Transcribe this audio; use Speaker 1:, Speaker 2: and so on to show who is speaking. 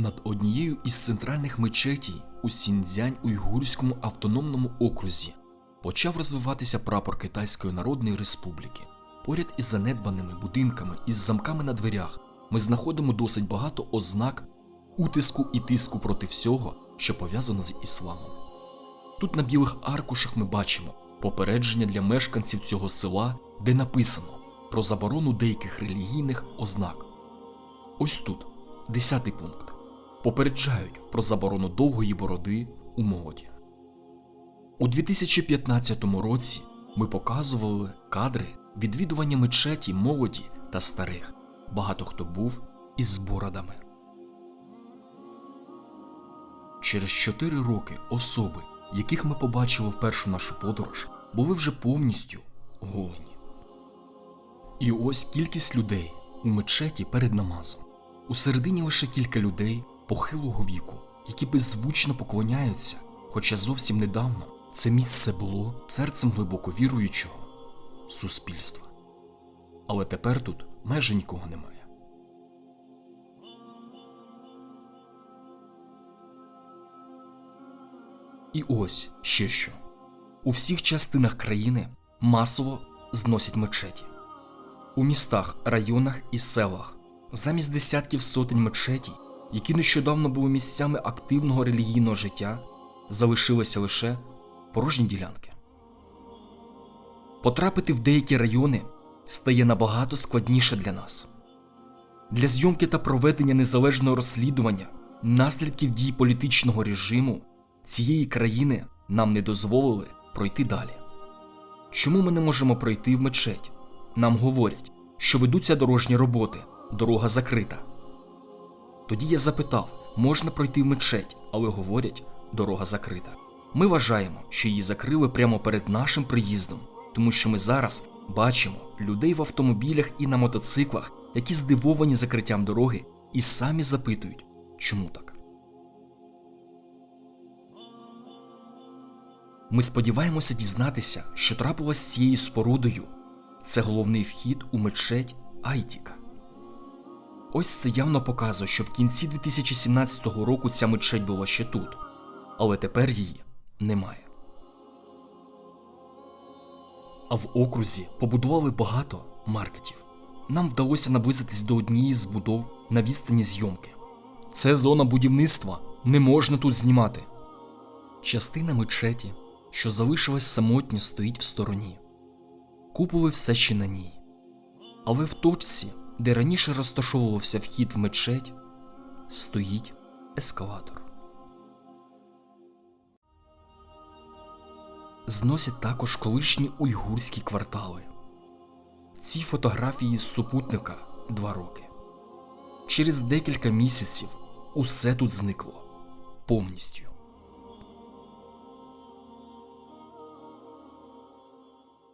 Speaker 1: Над однією із центральних мечетій у Сіньцзянь уйгурському автономному окрузі почав розвиватися прапор Китайської Народної Республіки. Поряд із занедбаними будинками із замками на дверях ми знаходимо досить багато ознак утиску і тиску проти всього, що пов'язано з ісламом. Тут на білих аркушах ми бачимо попередження для мешканців цього села, де написано про заборону деяких релігійних ознак. Ось тут, десятий пункт. Попереджають про заборону довгої бороди у молоді. У 2015 році ми показували кадри відвідування мечеті молоді та старих. Багато хто був із бородами. Через 4 роки особи, яких ми побачили в першу нашу подорож, були вже повністю голені. І ось кількість людей у мечеті перед намазом. У середині лише кілька людей похилого віку, які беззвучно поклоняються, хоча зовсім недавно це місце було серцем глибоко віруючого суспільства. Але тепер тут майже нікого немає. І ось ще що: у всіх частинах країни масово зносять мечеті. У містах, районах і селах замість десятків сотень мечетій, які нещодавно були місцями активного релігійного життя, залишилися лише порожні ділянки. Потрапити в деякі райони стає набагато складніше для нас. Для зйомки та проведення незалежного розслідування наслідків дій політичного режиму цієї країни нам не дозволили пройти далі. Чому ми не можемо пройти в мечеть? Нам говорять, що ведуться дорожні роботи, дорога закрита. Тоді я запитав, можна пройти в мечеть, але говорять, дорога закрита. Ми вважаємо, що її закрили прямо перед нашим приїздом, тому що ми зараз бачимо людей в автомобілях і на мотоциклах, які здивовані закриттям дороги, і самі запитують, чому так. Ми сподіваємося дізнатися, що трапилось з цією спорудою. Це головний вхід у мечеть Айтіка. Ось це явно показує, що в кінці 2017 року ця мечеть була ще тут, але тепер її немає. А в окрузі побудували багато маркетів. Нам вдалося наблизитись до однієї з будов на відстані зйомки. Це зона будівництва, не можна тут знімати. Частина мечеті, що залишилась самотньо, стоїть в стороні. Куполи все ще на ній. Але в точці, де раніше розташовувався вхід в мечеть, стоїть ескалатор. Зносять також колишні уйгурські квартали. Ці фотографії з супутника два роки. Через декілька місяців усе тут зникло повністю.